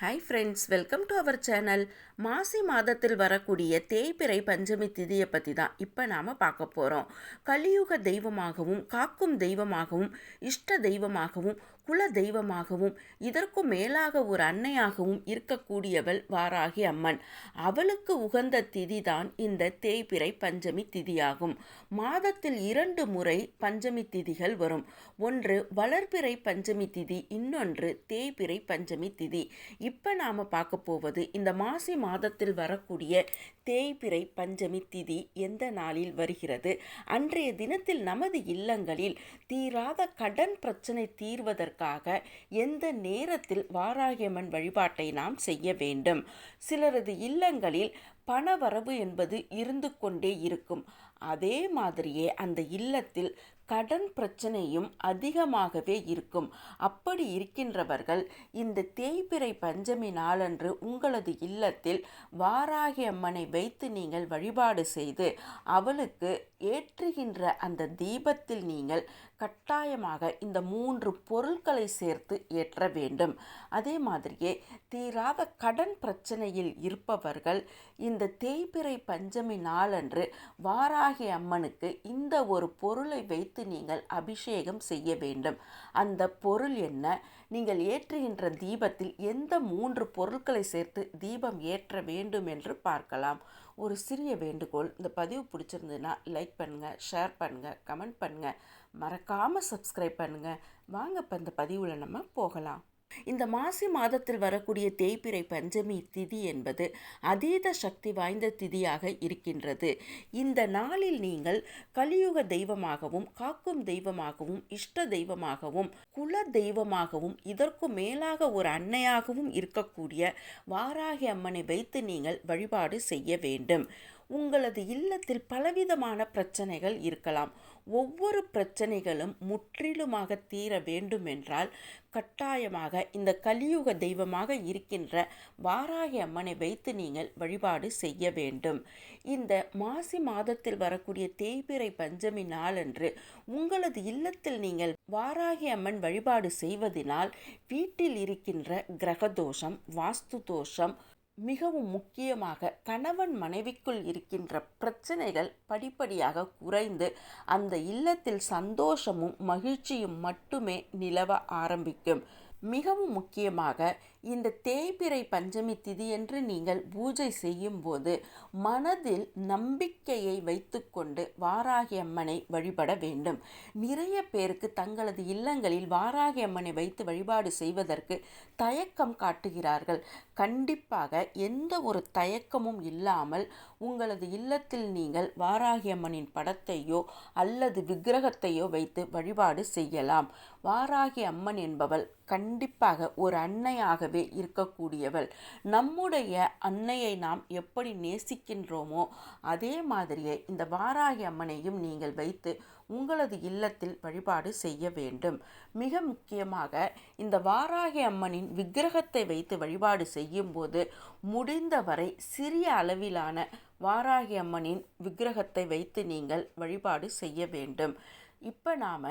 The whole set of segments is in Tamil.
Hi friends welcome to our channel மாசி மாதத்தில் வரக்கூடிய தேய்பிறை பஞ்சமி திதியை பற்றி தான் இப்போ நாம் பார்க்க போகிறோம் கலியுக தெய்வமாகவும் காக்கும் தெய்வமாகவும் இஷ்ட தெய்வமாகவும் குல தெய்வமாகவும் இதற்கும் மேலாக ஒரு அன்னையாகவும் இருக்கக்கூடியவள் வாராகி அம்மன். அவளுக்கு உகந்த திதி தான் இந்த தேய்பிறை பஞ்சமி திதியாகும். மாதத்தில் இரண்டு முறை பஞ்சமி திதிகள் வரும். ஒன்று வளர்பிறை பஞ்சமி திதி இன்னொன்று தேய்பிறை பஞ்சமி திதி. இப்போ நாம் பார்க்க போவது இந்த மாசி மாதத்தில் வரக்கூடிய தேய்பிறை பஞ்சமி திதி எந்த நாளில் வருகிறது? அன்றைய தினத்தில் நமது இல்லங்களில் தீராத கடன் பிரச்சனை தீர்வதற்கு தீர்வதற்காக எந்த நேரத்தில் வாராகியம்மன் வழிபாட்டை நாம் செய்ய வேண்டும்? சிலரது இல்லங்களில் பணவரவு என்பது இருந்து கொண்டே இருக்கும். அதே மாதிரியே அந்த இல்லத்தில் கடன் பிரச்சனையும் அதிகமாகவே இருக்கும். அப்படி இருக்கின்றவர்கள் இந்த தேய்பிறை பஞ்சமி நாளன்று உங்களது இல்லத்தில் வாராகி அம்மனை வைத்து நீங்கள் வழிபாடு செய்து அவளுக்கு ஏற்றுகின்ற அந்த தீபத்தில் நீங்கள் கட்டாயமாக இந்த மூன்று பொருட்களை சேர்த்து ஏற்ற வேண்டும். அதே மாதிரியே தீராத கடன் பிரச்சனையில் இருப்பவர்கள் இந்த தேய்பிறை பஞ்சமி நாளன்று வாராகி அம்மனுக்கு இந்த ஒரு பொருளை வைத்து நீங்கள் அபிஷேகம் செய்ய வேண்டும். அந்த பொருள் என்ன? நீங்கள் ஏற்றுகின்ற தீபத்தில் எந்த மூன்று பொருட்களை சேர்த்து தீபம் ஏற்ற வேண்டும் என்று பார்க்கலாம். ஒரு சிறிய வேண்டுகோள் இந்த பதிவு பிடிச்சிருந்ததுன்னா லைக் பண்ணுங்கள் ஷேர் பண்ணுங்கள் கமெண்ட் பண்ணுங்கள் மறக்காமல் சப்ஸ்கிரைப் பண்ணுங்கள் வாங்க இப்போ இந்த பதிவில் நம்ம போகலாம். இந்த மாசி மாதத்தில் வரக்கூடிய தேய்பிறை பஞ்சமி திதி என்பது அதீத சக்தி வாய்ந்த திதியாக இருக்கின்றது. இந்த நாளில் நீங்கள் கலியுக தெய்வமாகவும் காக்கும் தெய்வமாகவும் இஷ்ட தெய்வமாகவும் குல தெய்வமாகவும் இதற்கு மேலாக ஒரு அன்னையாகவும் இருக்கக்கூடிய வாராகி அம்மனை வைத்து நீங்கள் வழிபாடு செய்ய வேண்டும். உங்களது இல்லத்தில் பலவிதமான பிரச்சனைகள் இருக்கலாம். ஒவ்வொரு பிரச்சனைகளும் முற்றிலுமாக தீர வேண்டுமென்றால் கட்டாயமாக இந்த கலியுக தெய்வமாக இருக்கின்ற வாராகி அம்மனை வைத்து நீங்கள் வழிபாடு செய்ய வேண்டும். இந்த மாசி மாதத்தில் வரக்கூடிய தேய்பிறை பஞ்சமி நாளன்று உங்களது இல்லத்தில் நீங்கள் வாராகி அம்மன் வழிபாடு செய்வதினால் வீட்டில் இருக்கின்ற கிரகதோஷம் வாஸ்து தோஷம் மிகவும் முக்கியமாக கணவன் மனைவிக்குள் இருக்கின்ற பிரச்சனைகள் படிப்படியாக குறைந்து அந்த இல்லத்தில் சந்தோஷமும் மகிழ்ச்சியும் மட்டுமே நிலவ ஆரம்பிக்கும். மிகவும் முக்கியமாக இந்த தேய்பிறை பஞ்சமி திதியன்று நீங்கள் பூஜை செய்யும்போது மனதில் நம்பிக்கையை வைத்துக்கொண்டு வாராகி அம்மனை வழிபட வேண்டும். நிறைய பேருக்கு தங்களது இல்லங்களில் வாராகி அம்மனை வைத்து வழிபாடு செய்வதற்கு தயக்கம் காட்டுகிறார்கள். கண்டிப்பாக எந்த ஒரு தயக்கமும் இல்லாமல் உங்களது இல்லத்தில் நீங்கள் வாராகி அம்மனின் படத்தையோ அல்லது விக்கிரகத்தையோ வைத்து வழிபாடு செய்யலாம். வாராகி அம்மன் என்பவள் கண்டிப்பாக ஒரு அன்னையாக போலவே இருக்கக்கூடியவள். நம்முடைய அன்னையை நாம் எப்படி நேசிக்கின்றோமோ அதே மாதிரியே இந்த வாராகி அம்மனையும் நீங்கள் வைத்து உங்களது இல்லத்தில் வழிபாடு செய்ய வேண்டும். மிக முக்கியமாக இந்த வாராகி அம்மனின் விக்கிரகத்தை வைத்து வழிபாடு செய்யும்போது முடிந்தவரை சிறிய அளவிலான வாராகி அம்மனின் விக்கிரகத்தை வைத்து நீங்கள் வழிபாடு செய்ய வேண்டும். இப்போ நாம்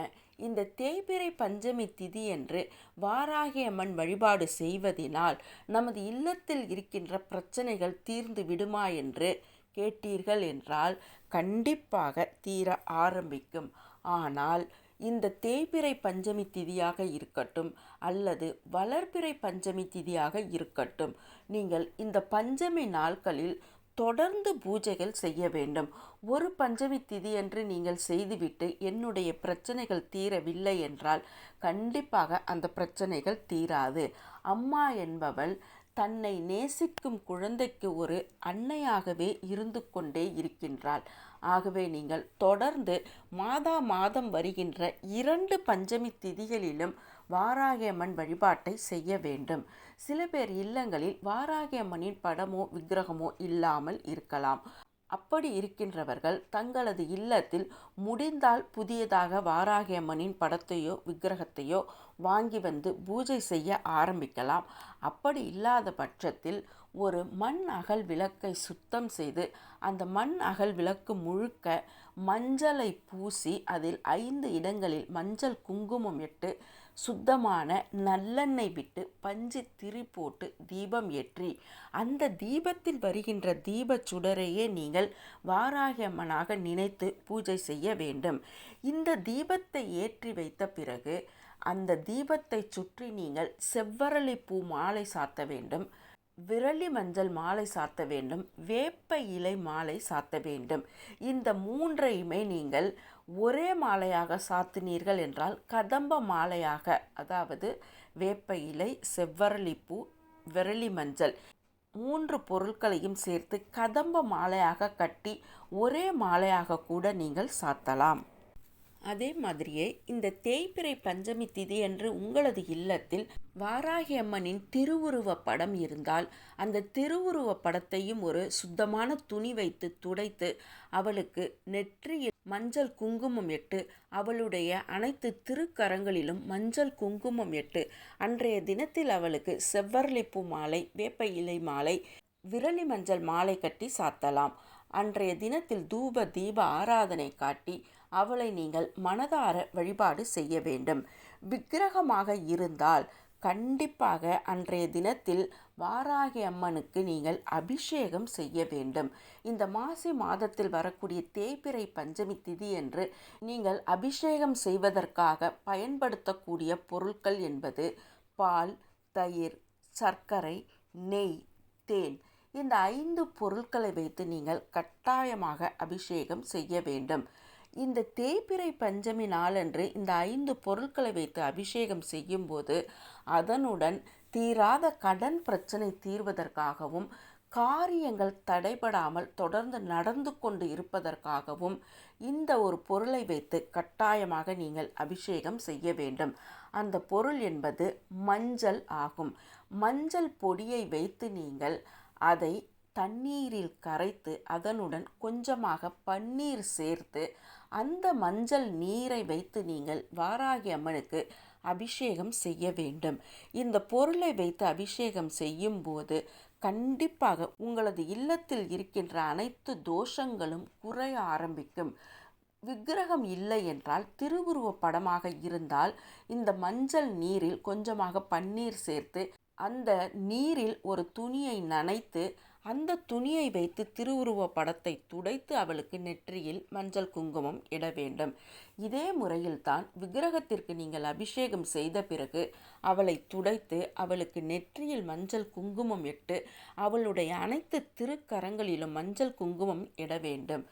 இந்த தேய்பிறை பஞ்சமி திதி என்று வாராகி அம்மன் வழிபாடு செய்வதினால் நமது இல்லத்தில் இருக்கின்ற பிரச்சனைகள் தீர்ந்து விடுமா என்று கேட்டீர்கள் என்றால் கண்டிப்பாக தீர ஆரம்பிக்கும். ஆனால் இந்த தேய்பிறை பஞ்சமி திதியாக இருக்கட்டும் அல்லது வளர்பிறை பஞ்சமி திதியாக இருக்கட்டும் நீங்கள் இந்த பஞ்சமி நாட்களில் தொடர்ந்து பூஜைகள் செய்ய வேண்டும். ஒரு பஞ்சமி திதியன்று நீங்கள் செய்துவிட்டு என்னுடைய பிரச்சனைகள் தீரவில்லை என்றால் கண்டிப்பாக அந்த பிரச்சனைகள் தீராது. அம்மா என்பவள் தன்னை நேசிக்கும் குழந்தைக்கு ஒரு அன்னையாகவே இருந்து கொண்டே இருக்கின்றாள். ஆகவே நீங்கள் தொடர்ந்து மாதா மாதம் வருகின்ற இரண்டு பஞ்சமி திதிகளிலும் வாராகியம்மன் வழிபாட்டை செய்ய வேண்டும். சில பேர் இல்லங்களில் வாராகியம்மனின் படமோ விக்கிரகமோ இல்லாமல் இருக்கலாம். அப்படி இருக்கின்றவர்கள் தங்களது இல்லத்தில் முடிந்தால் புதியதாக வாராகியம்மனின் படத்தையோ விக்கிரகத்தையோ வாங்கி வந்து பூஜை செய்ய ஆரம்பிக்கலாம். அப்படி இல்லாத பட்சத்தில் ஒரு மண் அகல் விளக்கை சுத்தம் செய்து அந்த மண் அகல் விளக்கு முழுக்க மஞ்சளை பூசி அதில் ஐந்து இடங்களில் மஞ்சள் குங்குமம் இட்டு சுத்தமான நல்லெண்ணெய் விட்டு பஞ்சு திரி போட்டு தீபம் ஏற்றி அந்த தீபத்தில் வருகின்ற தீப சுடரையே நீங்கள் வாராகி அம்மனாக நினைத்து பூஜை செய்ய வேண்டும். இந்த தீபத்தை ஏற்றி வைத்த பிறகு அந்த தீபத்தை சுற்றி நீங்கள் செவ்வரளி பூ மாலை சாத்த வேண்டும் விரலி மஞ்சள் மாலை சாத்த வேண்டும் வேப்ப இலை மாலை சாத்த வேண்டும். இந்த மூன்றையுமே நீங்கள் ஒரே மாலையாக சாத்தினீர்கள் என்றால் கதம்ப மாலையாக அதாவது வேப்ப இலை செவ்வரளிப்பூ விரலி மஞ்சள் மூன்று பொருட்களையும் சேர்த்து கதம்ப மாலையாக கட்டி ஒரே மாலையாக கூட நீங்கள் சாத்தலாம். அதே மாதிரியே இந்த தேய்பிறை பஞ்சமி திதி என்று உங்களது இல்லத்தில் வாராகி அம்மனின் திருவுருவ படம் இருந்தால் அந்த திருவுருவ படத்தையும் ஒரு சுத்தமான துணி வைத்து துடைத்து அவளுக்கு நெற்றியில் மஞ்சள் குங்குமம் எட்டு அவளுடைய அனைத்து திருக்கரங்களிலும் மஞ்சள் குங்குமம் எட்டு. அன்றைய தினத்தில் அவளுக்கு செவ்வரளிப்பூ மாலை வேப்ப இலை மாலை விரலி மஞ்சள் மாலை கட்டி சாத்தலாம். அன்றைய தினத்தில் தூப தீப ஆராதனை காட்டி அவளை நீங்கள் மனதார வழிபாடு செய்ய வேண்டும். விக்கிரகமாக இருந்தால் கண்டிப்பாக அன்றைய தினத்தில் வாராகி அம்மனுக்கு நீங்கள் அபிஷேகம் செய்ய வேண்டும். இந்த மாசி மாதத்தில் வரக்கூடிய தேய்பிறை பஞ்சமி திதி என்று நீங்கள் அபிஷேகம் செய்வதற்காக பயன்படுத்தக்கூடிய பொருட்கள் என்பது பால் தயிர் சர்க்கரை நெய் தேன் இந்த ஐந்து பொருட்களை வைத்து நீங்கள் கட்டாயமாக அபிஷேகம் செய்ய வேண்டும். இந்த தேய்பிறை பஞ்சமி நாளன்று இந்த ஐந்து பொருட்களை வைத்து அபிஷேகம் செய்யும்போது அதனுடன் தீராத கடன் பிரச்சனை தீர்வதற்காகவும் காரியங்கள் தடைபடாமல் தொடர்ந்து நடந்து கொண்டு இருப்பதற்காகவும் இந்த ஒரு பொருளை வைத்து கட்டாயமாக நீங்கள் அபிஷேகம் செய்ய வேண்டும். அந்த பொருள் என்பது மஞ்சள் ஆகும். மஞ்சள் பொடியை வைத்து நீங்கள் அதை தண்ணீரில் கரைத்து அதனுடன் கொஞ்சமாக பன்னீர் சேர்த்து அந்த மஞ்சள் நீரை வைத்து நீங்கள் வாராகி அம்மனுக்கு அபிஷேகம் செய்ய வேண்டும். இந்த பொருளை வைத்து அபிஷேகம் செய்யும் போது கண்டிப்பாக உங்களது இல்லத்தில் இருக்கின்ற அனைத்து தோஷங்களும் குறைய ஆரம்பிக்கும். விக்கிரகம் இல்லை என்றால் திருவுருவ படமாக இருந்தால் இந்த மஞ்சள் நீரில் கொஞ்சமாக பன்னீர் சேர்த்து அந்த நீரில் ஒரு துணியை நனைத்து அந்த துணியை வைத்து திருவுருவ படத்தை துடைத்து அவளுக்கு நெற்றியில் மஞ்சள் குங்குமம் இட வேண்டும். இதே முறையில்தான் விக்கிரகத்திற்கு நீங்கள் அபிஷேகம் செய்த பிறகு அவளை துடைத்து அவளுக்கு நெற்றியில் மஞ்சள் குங்குமம் இட்டு அவளுடைய அனைத்து திருக்கரங்களிலும் மஞ்சள் குங்குமம் இட வேண்டும்.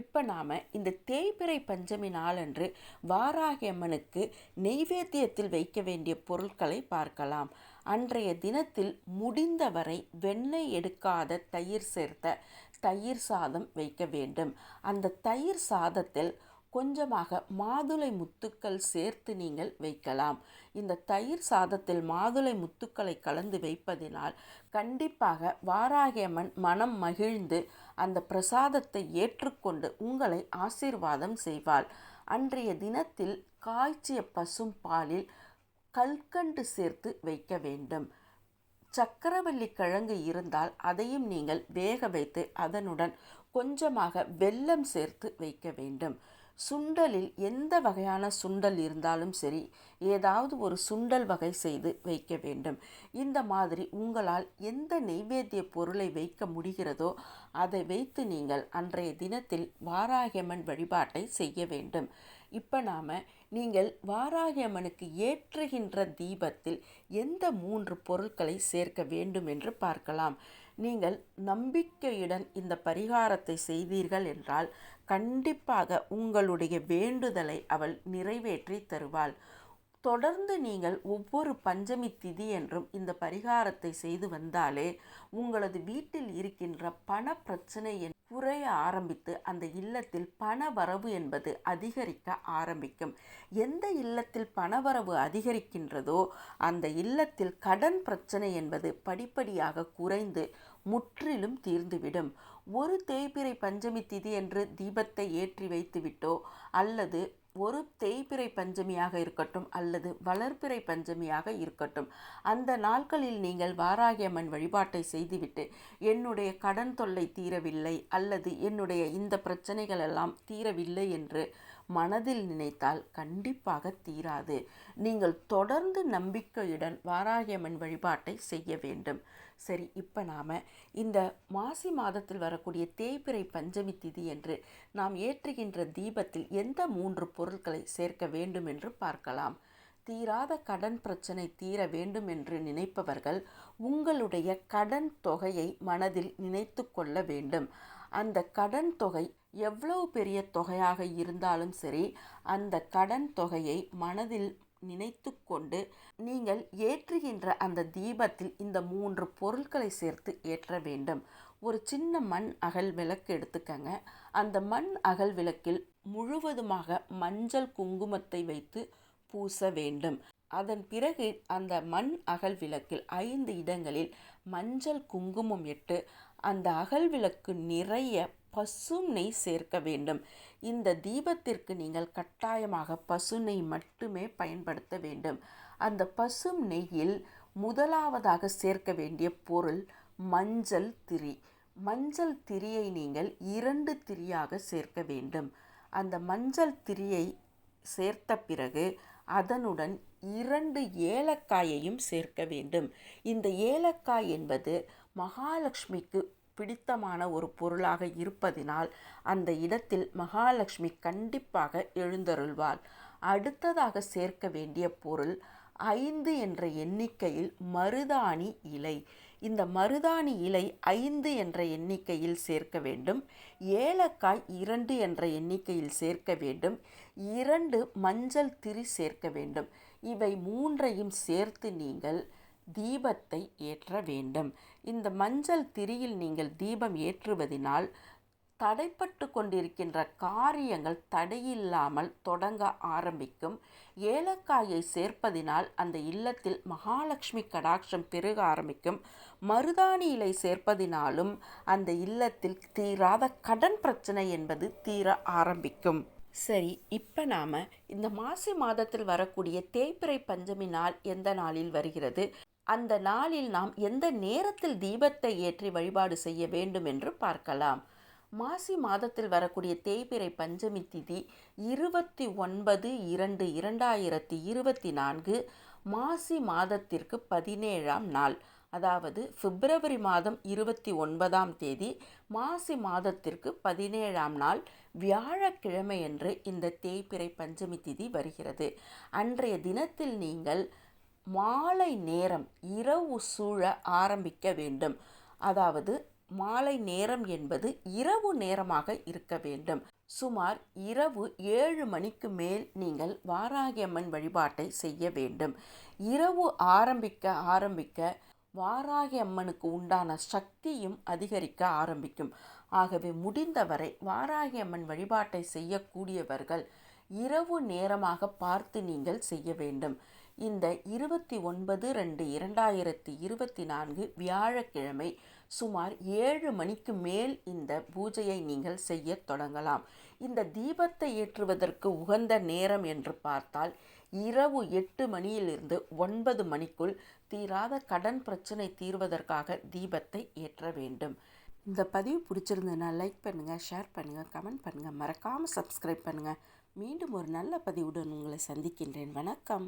இப்போ நாம் இந்த தேய்பிறை பஞ்சமி நாளன்று வாராகி அம்மனுக்கு நெய்வேத்தியத்தில் வைக்க வேண்டிய பொருட்களை பார்க்கலாம். அன்றைய தினத்தில் முடிந்தவரை வெண்ணெய் எடுக்காத தயிர் சேர்த்த தயிர் சாதம் வைக்க வேண்டும். அந்த தயிர் சாதத்தில் கொஞ்சமாக மாதுளை முத்துக்கள் சேர்த்து நீங்கள் வைக்கலாம். இந்த தயிர் சாதத்தில் மாதுளை முத்துக்களை கலந்து வைப்பதினால் கண்டிப்பாக வாராகியம்மன் மனம் மகிழ்ந்து அந்த பிரசாதத்தை ஏற்றுக்கொண்டு உங்களை ஆசீர்வாதம் செய்வாள். அன்றைய தினத்தில் காய்ச்சிய பசும் பாலில் கல்கண்டு சேர்த்து வைக்க வேண்டும். சக்கரவள்ளி கிழங்கு இருந்தால் அதையும் நீங்கள் வேக வைத்து அதனுடன் கொஞ்சமாக வெல்லம் சேர்த்து வைக்க வேண்டும். சுண்டலில் எந்த வகையான சுண்டல் இருந்தாலும் சரி ஏதாவது ஒரு சுண்டல் வகை செய்து வைக்க வேண்டும். இந்த மாதிரி உங்களால் எந்த நெய்வேத்திய பொருளை வைக்க முடிகிறதோ அதை வைத்து நீங்கள் அன்றைய தினத்தில் வாராகியம்மன் வழிபாட்டை செய்ய வேண்டும். இப்போ நாம் நீங்கள் வாராகியம்மனுக்கு ஏற்றுகின்ற தீபத்தில் எந்த மூன்று பொருட்களை சேர்க்க வேண்டும் என்று பார்க்கலாம். நீங்கள் நம்பிக்கையுடன் இந்த பரிகாரத்தை செய்தீர்கள் என்றால் கண்டிப்பாக உங்களுடைய வேண்டுதலை அவள் நிறைவேற்றி தருவாள். தொடர்ந்து நீங்கள் ஒவ்வொரு பஞ்சமி திதி என்றும் இந்த பரிகாரத்தை செய்து வந்தாலே உங்களது வீட்டில் இருக்கின்ற பண பிரச்சனை குறைய ஆரம்பித்து அந்த இல்லத்தில் பண வரவு என்பது அதிகரிக்க ஆரம்பிக்கும். எந்த இல்லத்தில் பணவரவு அதிகரிக்கின்றதோ அந்த இல்லத்தில் கடன் பிரச்சனை என்பது படிப்படியாக குறைந்து முற்றிலும் தீர்ந்துவிடும். ஒரு தேய்பிறை பஞ்சமி திதி என்று தீபத்தை ஏற்றி வைத்துவிட்டோ அல்லது ஒரு தேய்பிறை பஞ்சமியாக இருக்கட்டும் அல்லது வளர்ப்பிறை பஞ்சமியாக இருக்கட்டும். அந்த நாட்களில் நீங்கள் வாராகியம்மன் வழிபாட்டை செய்துவிட்டு என்னுடைய கடன் தொல்லை தீரவில்லை அல்லது என்னுடைய இந்த பிரச்சனைகள் எல்லாம் தீரவில்லை என்று மனதில் நினைத்தால் கண்டிப்பாக தீராது. நீங்கள் தொடர்ந்து நம்பிக்கையுடன் வாராகியம்மன் வழிபாட்டை செய்ய வேண்டும். சரி இப்போ நாம் இந்த மாசி மாதத்தில் வரக்கூடிய தேய்பிறை பஞ்சமி திதி என்று நாம் ஏற்றுகின்ற தீபத்தில் எந்த மூன்று பொருட்களை சேர்க்க வேண்டும் என்று பார்க்கலாம். தீராத கடன் பிரச்சனை தீர வேண்டும் என்று நினைப்பவர்கள் உங்களுடைய கடன் தொகையை மனதில் நினைத்து கொள்ள வேண்டும். அந்த கடன் தொகை எவ்வளவு பெரிய தொகையாக இருந்தாலும் சரி அந்த கடன் தொகையை மனதில் நினைத்து கொண்டு நீங்கள் ஏற்றுகின்ற அந்த தீபத்தில் இந்த மூன்று பொருட்களை சேர்த்து ஏற்ற வேண்டும். ஒரு சின்ன மண் அகல் விளக்கு எடுத்துக்கங்க. அந்த மண் அகல் விளக்கில் முழுவதுமாக மஞ்சள் குங்குமத்தை வைத்து பூச வேண்டும். அதன் பிறகு அந்த மண் அகல் விளக்கில் ஐந்து இடங்களில் மஞ்சள் குங்குமம் இட்டு அந்த அகல் விளக்கு நிறைய பசும் நெய் சேர்க்க வேண்டும். இந்த தீபத்திற்கு நீங்கள் கட்டாயமாக பசு நெய் மட்டுமே பயன்படுத்த வேண்டும். அந்த பசும் நெய்யில் முதலாவதாக சேர்க்க வேண்டிய பொருள் மஞ்சள் திரி. மஞ்சள் திரியை நீங்கள் இரண்டு திரியாக சேர்க்க வேண்டும். அந்த மஞ்சள் திரியை சேர்த்த பிறகு அதனுடன் இரண்டு ஏலக்காயையும் சேர்க்க வேண்டும். இந்த ஏலக்காய் என்பது மகாலட்சுமிக்கு பிடித்தமான ஒரு பொருளாக இருப்பதினால் அந்த இடத்தில் மகாலட்சுமி கண்டிப்பாக எழுந்தருள்வாள். அடுத்ததாக சேர்க்க வேண்டிய பொருள் ஐந்து என்ற எண்ணிக்கையில் மருதாணி இலை. இந்த மருதாணி இலை ஐந்து என்ற எண்ணிக்கையில் சேர்க்க வேண்டும் ஏலக்காய் இரண்டு என்ற எண்ணிக்கையில் சேர்க்க வேண்டும் இரண்டு மஞ்சள் திரி சேர்க்க வேண்டும். இவை மூன்றையும் சேர்த்து நீங்கள் தீபத்தை ஏற்ற வேண்டும். இந்த மஞ்சள் திரியில் நீங்கள் தீபம் ஏற்றுவதினால் தடைப்பட்டு கொண்டிருக்கின்ற காரியங்கள் தடையில்லாமல் தொடங்க ஆரம்பிக்கும். ஏலக்காயை சேர்ப்பதினால் அந்த இல்லத்தில் மகாலட்சுமி கடாட்சம் பெருக ஆரம்பிக்கும். மருதாணி இலை சேர்ப்பதினாலும் அந்த இல்லத்தில் தீராத கடன் பிரச்சனை என்பது தீர ஆரம்பிக்கும். சரி இப்போ நாம் இந்த மாசி மாதத்தில் வரக்கூடிய தேய்பிறை பஞ்சமி நாள் எந்த நாளில் வருகிறது? அந்த நாளில் நாம் எந்த நேரத்தில் தீபத்தை ஏற்றி வழிபாடு செய்ய வேண்டும் என்று பார்க்கலாம். மாசி மாதத்தில் வரக்கூடிய தேய்பிறை பஞ்சமி திதி இருபத்தி ஒன்பது இரண்டு இரண்டாயிரத்தி இருபத்தி நான்கு மாசி மாதத்திற்கு பதினேழாம் நாள். அதாவது பிப்ரவரி மாதம் இருபத்தி ஒன்பதாம் தேதி மாசி மாதத்திற்கு பதினேழாம் நாள் வியாழக்கிழமை என்று இந்த தேய்பிறை பஞ்சமி திதி வருகிறது. அன்றைய தினத்தில் நீங்கள் மாலை நேரம் இரவு சூழ ஆரம்பிக்க வேண்டும். அதாவது மாலை நேரம் என்பது இரவு நேரமாக இருக்க வேண்டும். சுமார் இரவு ஏழு மணிக்கு மேல் நீங்கள் வாராகியம்மன் வழிபாட்டை செய்ய வேண்டும். இரவு ஆரம்பிக்க ஆரம்பிக்க வாராகி அம்மனுக்கு உண்டான சக்தியும் அதிகரிக்க ஆரம்பிக்கும். ஆகவே முடிந்தவரை வாராகி அம்மன் வழிபாட்டை செய்யக்கூடியவர்கள் இரவு நேரமாக பார்த்து நீங்கள் செய்ய வேண்டும். இந்த இருபத்தி ஒன்பது ரெண்டு இரண்டாயிரத்தி இருபத்தி நான்கு வியாழக்கிழமை சுமார் ஏழு மணிக்கு மேல் இந்த பூஜையை நீங்கள் செய்ய தொடங்கலாம். இந்த தீபத்தை ஏற்றுவதற்கு உகந்த நேரம் என்று பார்த்தால் இரவு எட்டு மணியிலிருந்து ஒன்பது மணிக்குள் தீராத கடன் பிரச்சனை தீர்வதற்காக தீபத்தை ஏற்ற வேண்டும். இந்த பதிவு பிடிச்சிருந்ததுன்னா லைக் பண்ணுங்கள் ஷேர் பண்ணுங்கள் கமெண்ட் பண்ணுங்கள் மறக்காமல் சப்ஸ்கிரைப் பண்ணுங்கள் மீண்டும் ஒரு நல்ல பதிவுடன் உங்களை சந்திக்கின்றேன். வணக்கம்.